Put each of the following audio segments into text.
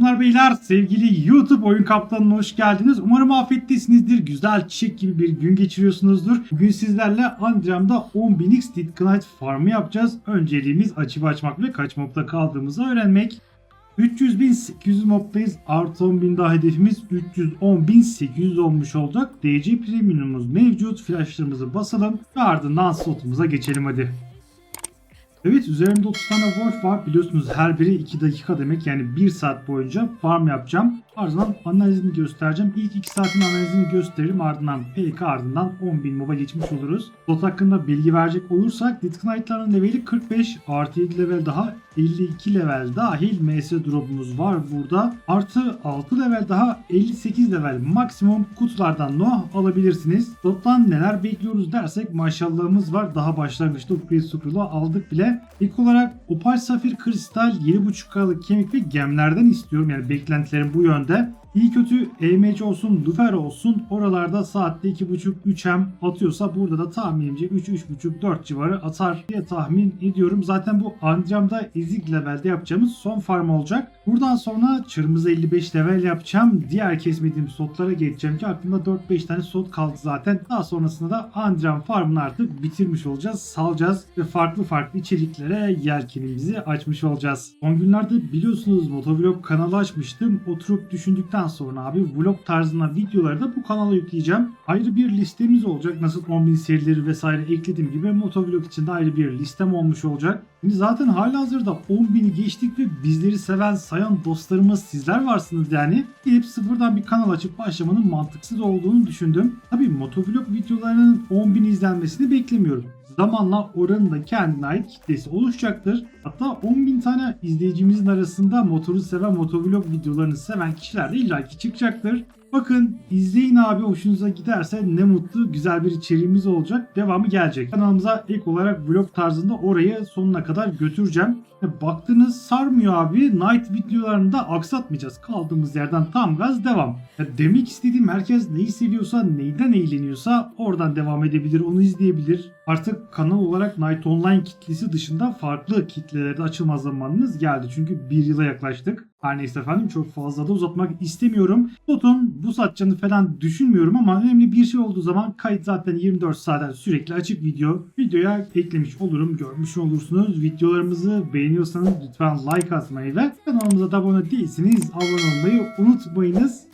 Hanımlar beyler sevgili YouTube oyun kaptanına hoş geldiniz. Umarım afiyettesinizdir. Güzel çiçek gibi bir gün geçiriyorsunuzdur. Bugün sizlerle Andrem'da 10.000x Dead farmı yapacağız. Önceliğimiz açıp açmak ve kaç mobda kaldığımızı öğrenmek. 300.800 mobdayız. Artı 10.000 daha hedefimiz 310.800 olmuş olacak. DC Premium'umuz mevcut. Flashlarımızı basalım ve ardından slotumuza geçelim hadi. Evet üzerimde 30 tane Wolf var. Biliyorsunuz her biri 2 dakika demek. Yani 1 saat boyunca farm yapacağım. Ardından analizini göstereceğim. İlk 2 saatin analizini gösteririm. Ardından PK ardından 10.000 MOB'a geçmiş oluruz. Slot hakkında bilgi verecek olursak Knight'ların leveli 45. Artı 7 level daha 52 level dahil MS drop'umuz var burada. Artı 6 level daha 58 level maksimum kutulardan no alabilirsiniz. Slot'tan neler bekliyoruz dersek maşallahımız var. Daha başlangıçta Upgrade Scroll'u aldık bile. İlk olarak Opal Safir Kristal 7.5K'lık kemik ve gemlerden istiyorum. Yani beklentilerim bu yönde yönde İyi kötü EMC olsun, Lufer olsun oralarda saatte 2.5-3M atıyorsa burada da tahminimce 3-3.5-4 civarı atar diye tahmin ediyorum. Zaten bu Andrem'da ezik levelde yapacağımız son farm olacak. Buradan sonra çırmızı 55 level yapacağım. Diğer kesmediğim slotlara geçeceğim ki aklımda 4-5 tane slot kaldı zaten. Daha sonrasında da Andrem farmını artık bitirmiş olacağız. Salacağız ve farklı farklı içeriklere yelkenimizi açmış olacağız. Son günlerde biliyorsunuz motovlog kanalı açmıştım. Oturup düşündükten sonra abi vlog tarzında videoları da bu kanala yükleyeceğim. Ayrı bir listemiz olacak. Nasıl 10.000 serileri vesaire eklediğim gibi motovlog için de ayrı bir listem olmuş olacak. Şimdi zaten halihazırda 10.000'i geçtik ve bizleri seven, sayan dostlarımız sizler varsınız yani. Hep sıfırdan bir kanal açıp başlamanın mantıksız olduğunu düşündüm. Tabi motovlog videolarının 10.000 izlenmesini beklemiyorum. Zamanla oranın da kendine ait kitlesi oluşacaktır. Hatta 10.000 tane izleyicimizin arasında motoru seven, motovlog videolarını seven kişiler de illaki çıkacaktır. Bakın izleyin abi hoşunuza giderse ne mutlu güzel bir içeriğimiz olacak. Devamı gelecek. Kanalımıza ilk olarak vlog tarzında orayı sonuna kadar götüreceğim. E, Baktınız sarmıyor abi. Night videolarını da aksatmayacağız. Kaldığımız yerden tam gaz devam. Ya demek istediğim herkes neyi seviyorsa, neyden eğleniyorsa oradan devam edebilir, onu izleyebilir. Artık kanal olarak Night Online kitlesi dışında farklı kitlelerde açılma zamanınız geldi. Çünkü bir yıla yaklaştık. Her neyse efendim çok fazla da uzatmak istemiyorum. Slot'un bu satacağını falan düşünmüyorum ama önemli bir şey olduğu zaman kayıt zaten 24 saatten sürekli açık video. Videoya eklemiş olurum, görmüş olursunuz. Videolarımızı beğeniyorsanız lütfen like atmayı ve kanalımıza da abone değilseniz abone olmayı unutmayınız.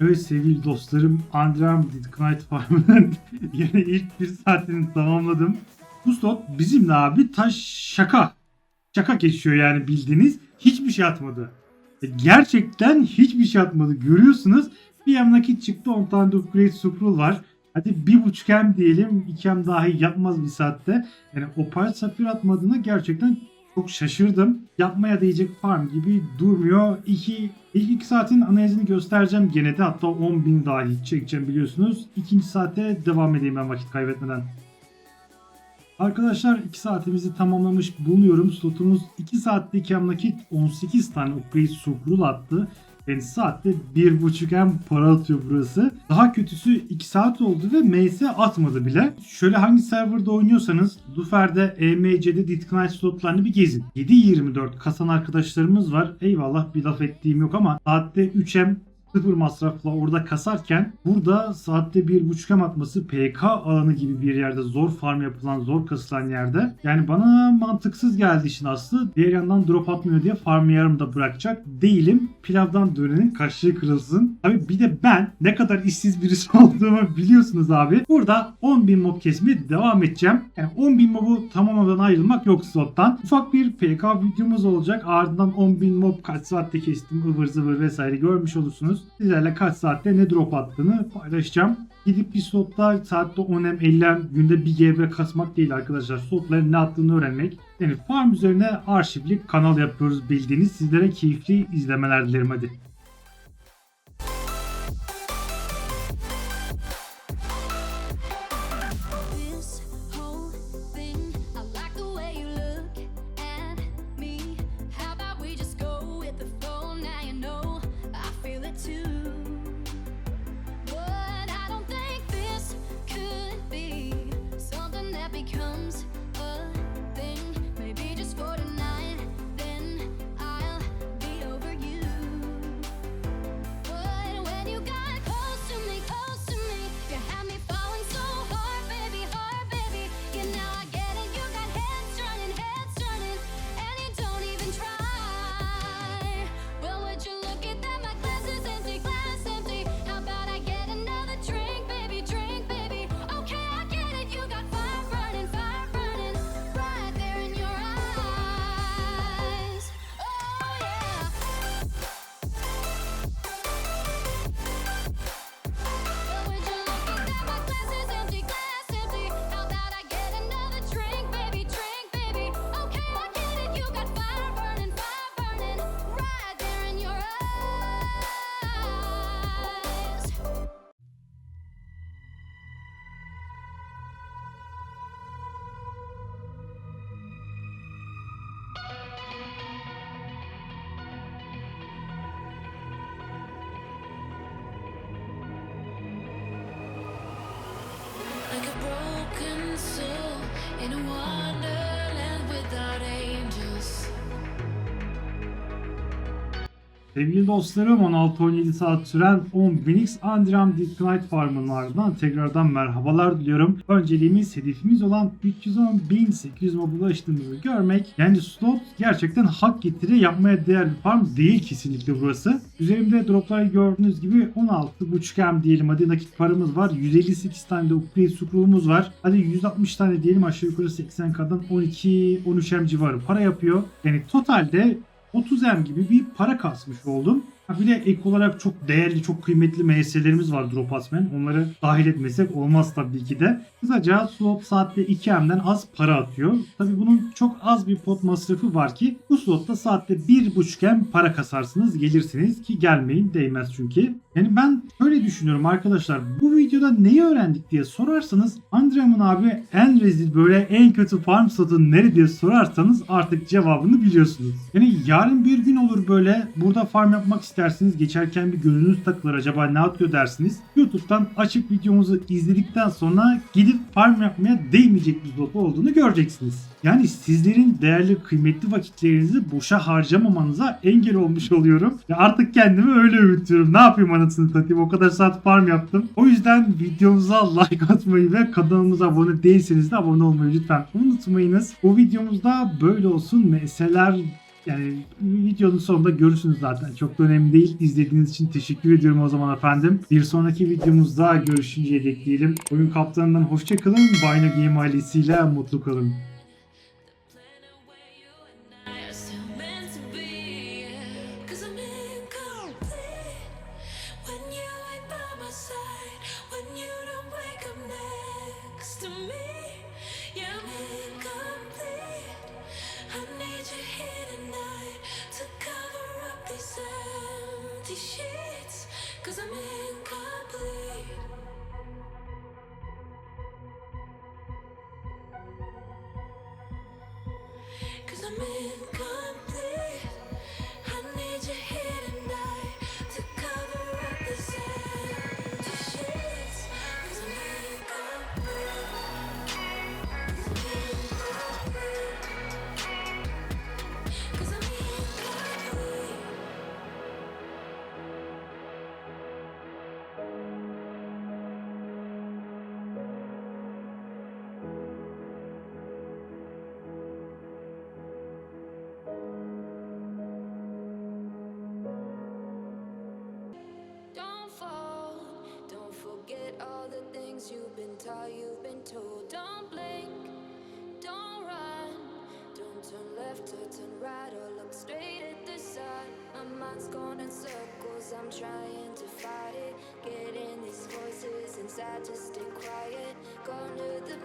Evet sevgili dostlarım Andrem Dead Knight Farm'ın yine ilk bir saatini tamamladım. Bu slot bizimle abi taş şaka. Şaka geçiyor yani bildiğiniz. Hiçbir şey atmadı. E, Gerçekten hiçbir şey atmadı. Görüyorsunuz bir nakit çıktı 10 tane de upgrade scroll var. Hadi bir buçuk hem diyelim iki hem dahi yapmaz bir saatte. Yani opal safir atmadığına gerçekten çok şaşırdım. Yapmaya değecek farm gibi durmuyor. İki, ilk iki saatin analizini göstereceğim gene de hatta 10.000 dahi çekeceğim biliyorsunuz. İkinci saatte devam edeyim ben vakit kaybetmeden. Arkadaşlar 2 saatimizi tamamlamış bulunuyorum. Slotumuz 2 saatte iki nakit 18 tane upgrade scroll attı. Yani saatte 1.5 hem para atıyor burası. Daha kötüsü 2 saat oldu ve MS atmadı bile. Şöyle hangi serverda oynuyorsanız Lufer'de, EMC'de Knight slotlarını bir gezin. 7.24 kasan arkadaşlarımız var. Eyvallah bir laf ettiğim yok ama saatte 3M sıfır masrafla orada kasarken burada saatte 1.5 hem atması PK alanı gibi bir yerde zor farm yapılan zor kasılan yerde yani bana mantıksız geldi işin aslı. Diğer yandan drop atmıyor diye farmı yarımda bırakacak değilim. Pilavdan dönenin kaşığı kırılsın. Abi bir de ben ne kadar işsiz birisi olduğumu biliyorsunuz abi. Burada 10.000 mob kesmeye devam edeceğim. Yani 10.000 mobu tamamladan ayrılmak yok slottan. Ufak bir PK videomuz olacak. Ardından 10.000 mob kaç saatte kestim ıvır zıvır vesaire görmüş olursunuz. Sizlerle kaç saatte ne drop attığını paylaşacağım. Gidip bir slotta saatte 10M 50M günde 1 GB kasmak değil arkadaşlar. Slotların ne attığını öğrenmek. Yani farm üzerine arşivlik kanal yapıyoruz bildiğiniz. Sizlere keyifli izlemeler dilerim hadi. Sevgili dostlarım 16-17 saat süren 10 Phoenix Andream Deep Knight Farm'ın ardından tekrardan merhabalar diliyorum. Önceliğimiz hedefimiz olan 310.800 mob ulaştığımızı görmek. Yani slot gerçekten hak getiri yapmaya değer bir farm değil kesinlikle burası. Üzerimde droplar gördüğünüz gibi 16.5 M diyelim hadi nakit paramız var. 158 tane de upgrade scroll'umuz var. Hadi 160 tane diyelim aşağı yukarı 80k'dan 12-13 M civarı para yapıyor. Yani totalde 30 M gibi bir para kasmış oldum. Bir de ek olarak çok değerli, çok kıymetli MS'lerimiz var drop atmayan. Onları dahil etmesek olmaz tabii ki de. Kısaca slot saatte 2 M'den az para atıyor. Tabii bunun çok az bir pot masrafı var ki bu slotta saatte 1.5 M para kasarsınız gelirsiniz ki gelmeyin değmez çünkü. Yani ben şöyle düşünüyorum arkadaşlar bu videoda neyi öğrendik diye sorarsanız Andream'ın abi en rezil böyle en kötü farm slotu nere diye sorarsanız artık cevabını biliyorsunuz. Yani yarın bir gün olur böyle burada farm yapmak istersiniz geçerken bir gözünüz takılır acaba ne atıyor dersiniz. YouTube'dan açıp videomuzu izledikten sonra gidip farm yapmaya değmeyecek bir slot olduğunu göreceksiniz. Yani sizlerin değerli kıymetli vakitlerinizi boşa harcamamanıza engel olmuş oluyorum. Ya artık kendimi öyle öğütüyorum. Ne yapayım anasını satayım o kadar saat farm yaptım. O yüzden videomuza like atmayı ve kanalımıza abone değilseniz de abone olmayı lütfen unutmayınız. Bu videomuzda böyle olsun. Meseleler yani videonun sonunda görürsünüz zaten. Çok da önemli değil. İzlediğiniz için teşekkür ediyorum o zaman efendim. Bir sonraki videomuzda görüşünceye dek diyelim. Oyun kaptanından hoşçakalın. Bino Game ailesiyle mutlu kalın. To me. I'm incomplete. I need you here tonight to cover up these empty sheets, cause I'm. Cause I'm incomplete. Things you've been taught, you've been told. Don't blink, don't run, don't turn left or turn right or look straight at the sun. My mind's going in circles, I'm trying to fight it. Getting these voices inside to stay quiet. Gone to the